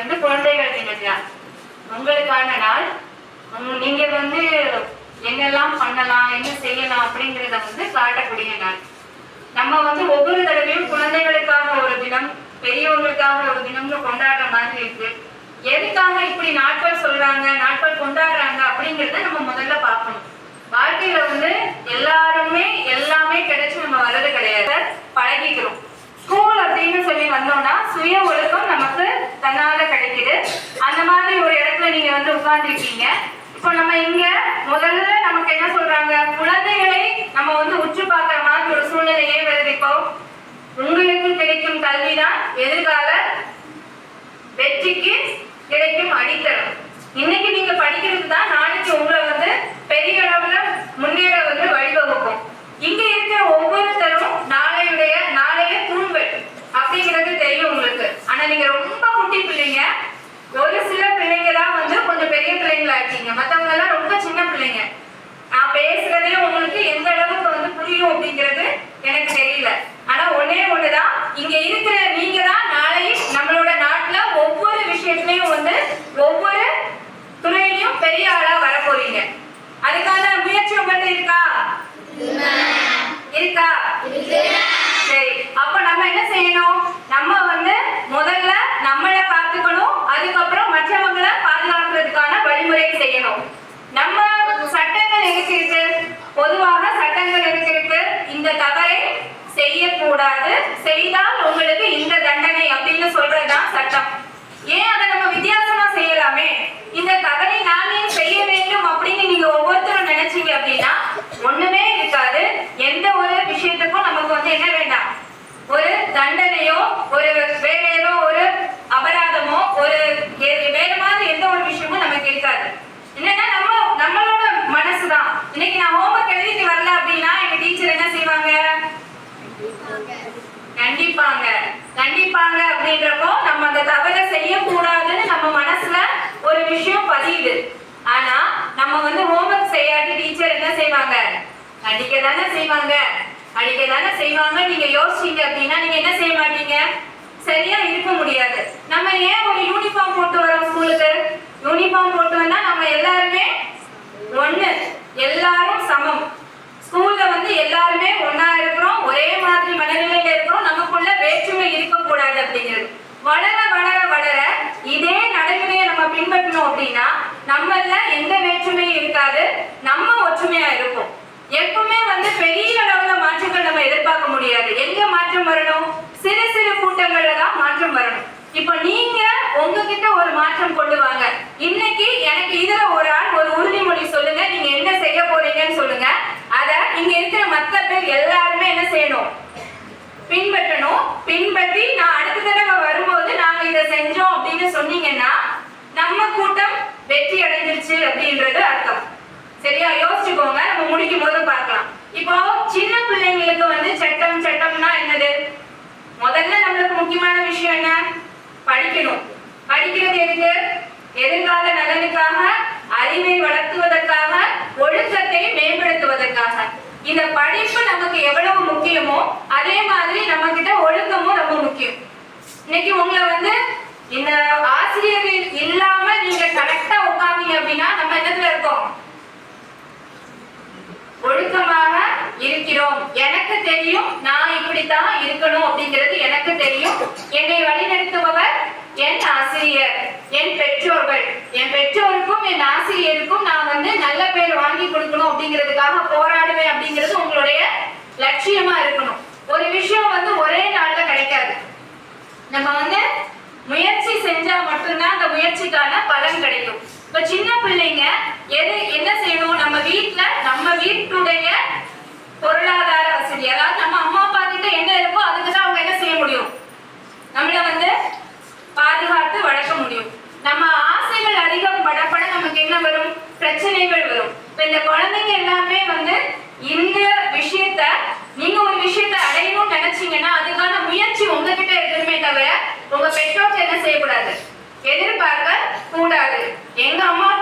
வந்து குழந்தைகள் தினத்தினார் உங்களுக்கான நாள். நீங்க வந்து என்னெல்லாம் பண்ணலாம் என்ன செய்யலாம் அப்படிங்கறத வந்து காட்டக்கூடிய நாள். நம்ம வந்து ஒவ்வொரு தடவையும் குழந்தைகளுக்காக ஒரு தினம் பெரியவங்களுக்காக ஒரு தினம்னு கொண்டாடுற மாதிரி இருக்கு. எதுக்காக இப்படி நாட்கள் சொல்றாங்க நாட்கள் கொண்டாடுறாங்க அப்படிங்கறத நம்ம முதல்ல பார்க்கணும். வாழ்க்கையில வந்து எல்லாருமே எல்லாமே கிடைச்சு நம்ம வர்றது கிடையாது. பழகிக்கிறோம் ஸ்கூல் அப்படின்னு சொல்லி வந்தோம்னா சுய ஒழுக்கம் நமக்கு தன்னால கிடைக்குது அந்த மாதிரி ஒரு இடத்துல நீங்க வந்து உட்கார்ந்துருக்கீங்க. இப்போ நம்ம இங்க முதல்ல நமக்கு என்ன சொல்றாங்க? குழந்தைகளை நம்ம வந்து உற்று பார்க்கிற மாதிரி ஒரு சூழ்நிலையே வருது இப்போ உங்களுக்கு கிடைக்கும் கல்விதான் எதிர்கால வெற்றிக்கு கிடைக்கும் அடித்தளம். இன்னைக்கு நீங்க படிக்கிறது தான் நாளைக்கு உங்களை வந்து பெரிய அளவுல முன்னேற வந்து வழிவகுக்கும். இங்க இருக்கிற ஒவ்வொரு நாளையுடைய நாளைய தூண்கள் அப்படிங்கிறது தெரியும் உங்களுக்கு ஆனா நீங்க ரொம்ப குட்டி பிள்ளைங்க ஒரு சில பிள்ளைங்க தான் வந்து கொஞ்சம் பெரிய பிள்ளைங்களா இருக்கீங்க மத்தவங்க எல்லாம் ரொம்ப சின்ன பிள்ளைங்க நான் பேசுறதே உங்களுக்கு எந்த அளவுக்கு வந்து புரியும் அப்படிங்கிறது எனக்கு தெரியல ஆனா ஒண்ணே ஒண்ணுதான் இங்க இருக்கிற நீங்க தான் நாளை நம்மளோட நாட்டுல ஒவ்வொரு விஷயத்துலயும் வந்து ஒவ்வொரு துறையிலையும் பெரிய ஆளா வர போறீங்க அதுக்கான முயற்சி உங்கள்ட்ட இருக்கா இருக்கா சரி அப்ப நம்ம என்ன செய்யணும் நம்ம வந்து முதல்ல நம்மளை பார்த்துக்கணும் அதுக்கப்புறம் மற்றவங்களை பாதுகாக்கிறதுக்கான வழிமுறை செய்யணும் நம்ம சட்டங்கள் எதுக்கு இருக்கு பொதுவாக சட்டங்கள் எதுக்கு இருக்கு இந்த தவறை கூடாது. செய்தால் உங்களுக்கு இந்த தண்டனை அப்படின்னு சொல்றதுதான் சட்டம். ஏன் அதை நம்ம வித்தியாசமா செய்யலாமே? இந்த தவறை நானே செய்ய வேண்டும் அப்படின்னு நீங்க ஒவ்வொருத்தரும் நினைச்சீங்க அப்படின்னா ஒண்ணுமே இருக்காது. எந்த ஒரு விஷயத்துக்கும் நமக்கு வந்து என்ன வேண்டாம்? ஒரு தண்டனையோ ஒரு வேற ஏதோ ஒரு அபராதம் ஒரு ஏ- வேற மாதிரி எந்த ஒரு விஷயமும் நமக்கு இருக்காது என்னன்னா நம்ம நம்மளோட மனசுதான் இன்னைக்கு நான் ஹோம்ஒர்க் எழுதிட்டு வரல அப்படின்னா எங்க டீச்சர் என்ன செய்வாங்க கண்டிப்பாங்க. கண்டிப்பாங்க அப்படின்றப்போ நம்ம அந்த தவறை செய்யக்கூடாதுன்னு நம்ம மனசுல ஒரு விஷயம் பதியுது. ஆனா நம்ம வந்து ஹோம்ஒர்க் செய்யாட்டி டீச்சர் என்ன செய்வாங்க? அடிக்க தானே செய்வாங்க. அடிக்க தானே செய்வாங்க. நீங்க யோசிச்சீங்க அப்படின்னா நீங்க என்ன செய்ய மாட்டீங்க? சரியா இருக்க முடியாது. நம்ம ஏன் ஒரு யூனிஃபார்ம் போட்டு வரோம் ஸ்கூலுக்கு யூனிஃபார்ம் போட்டு வந்தா நம்ம எல்லாருமே ஒண்ணு எல்லாரும் சமம் ஸ்கூல்ல வந்து எல்லாருமே ஒண்ணா இருக்கிறோம் ஒரே மாதிரி மனநிலையில இருக்கிறோம் நமக்குள்ள வேற்றுமை இருக்கக்கூடாது அப்படிங்கிறது வளர வளர வளர இதே நடைமுறையை நம்ம பின்பற்றணும் அப்படின்னா நம்மள எந்த வேற்றுமையும் இருக்காது நம்ம ஒற்றுமையா இருப்போம். எப்பவுமே வந்து பெரிய அளவுல மாற்றங்கள் நம்ம எதிர்பார்க்க முடியாது. எங்க மாற்றம் வரணும்? சிறு சிறு கூட்டங்கள்ல தான் மாற்றம் வரணும். இப்ப நீங்க உங்ககிட்ட ஒரு மாற்றம் கொண்டு வாங்க. இன்னைக்கு எனக்கு இதுல ஒரு ஆள் ஒரு உறுதிமொழி சொல்லுங்க. நீங்க என்ன செய்ய போறீங்கன்னு சொல்லுங்க. அத இங்க இருக்கிற மத்த பேர் எல்லாருமே என்ன செய்யணும்? பின்பற்றணும். பின்பற்றி நான் அடுத்த தடவை வரும்போது நாங்க இதை செஞ்சோம் அப்படின்னு சொன்னீங்கன்னா நம்ம கூட்டம் வெற்றி அடைஞ்சிருச்சு அப்படின்றது அர்த்தம். சரியா? யோசிச்சுக்கோங்க. நம்ம முடிக்கும் போது பார்க்கலாம். இப்போ சின்ன பிள்ளைங்களுக்கு வந்து சட்டம் சட்டம்னா என்னது? முதல்ல நம்மளுக்கு முக்கியமான விஷயம் என்ன? படிக்கணும். படிக்கிறது எதுக்கு? எதிர்கால நலனுக்காக அறிவை வளர்த்துவதற்காக ஒழுக்கத்தை மேம்படுத்துவதற்காக. இந்த படிப்பு நமக்கு எவ்வளவு முக்கியமோ அதே மாதிரி நம்ம கிட்ட ஒழுக்கமும் ரொம்ப முக்கியம். இன்னைக்கு உங்களை வந்து இந்த ஆசிரியர்கள் இல்லாம நீங்க கரெக்டா உட்காந்தீங்க அப்படின்னா நம்ம என்னத்துல இருக்கோம்? ஒழுக்கமாக இருக்கிறோம். எனக்கு தெரியும் நான் இப்படித்தான் இருக்கணும் அப்படிங்கிறது எனக்கு தெரியும். என்னை வழிநடத்துபவர் என் ஆசிரியர் என் பெற்றோர்கள். என் பெற்றோருக்கும் என் ஆசிரியருக்கும் நான் வந்து நல்ல பேர் வாங்கி கொடுக்கணும் அப்படிங்கிறதுக்காக போராடுவேன் அப்படிங்கிறது உங்களுடைய லட்சியமா இருக்கணும். ஒரு விஷயம் வந்து ஒரே நாள்ல கிடைக்காது. நம்ம வந்து முயற்சி செஞ்சா மட்டும்தான் அந்த முயற்சிக்கான பலன் கிடைக்கும். இப்ப சின்ன பிள்ளைங்க எது என்ன செய்யணும்? நம்ம வீட்டுல நம்ம வீட்டுடைய பொருளாதார வசதி அதாவது நம்ம அம்மா அப்பா கிட்ட என்ன இருக்கோ அதுக்கு தான் அவங்க என்ன செய்ய முடியும் நம்மள வந்து பாதுகாத்து வளர்க்க முடியும் நம்ம ஆசைகள் அதிகம் படப்பட நமக்கு என்ன வரும் பிரச்சனைகள் வரும் இப்ப இந்த குழந்தைங்க எல்லாமே வந்து இந்த விஷயத்த நீங்க ஒரு விஷயத்த அடையணும்னு நினைச்சீங்கன்னா அதுக்கான முயற்சி உங்ககிட்ட இருக்கணுமே தவிர உங்க பெற்றோர்கிட்ட என்ன செய்யக்கூடாது எதிர்பார்க்க கூடாது. எங்க அம்மா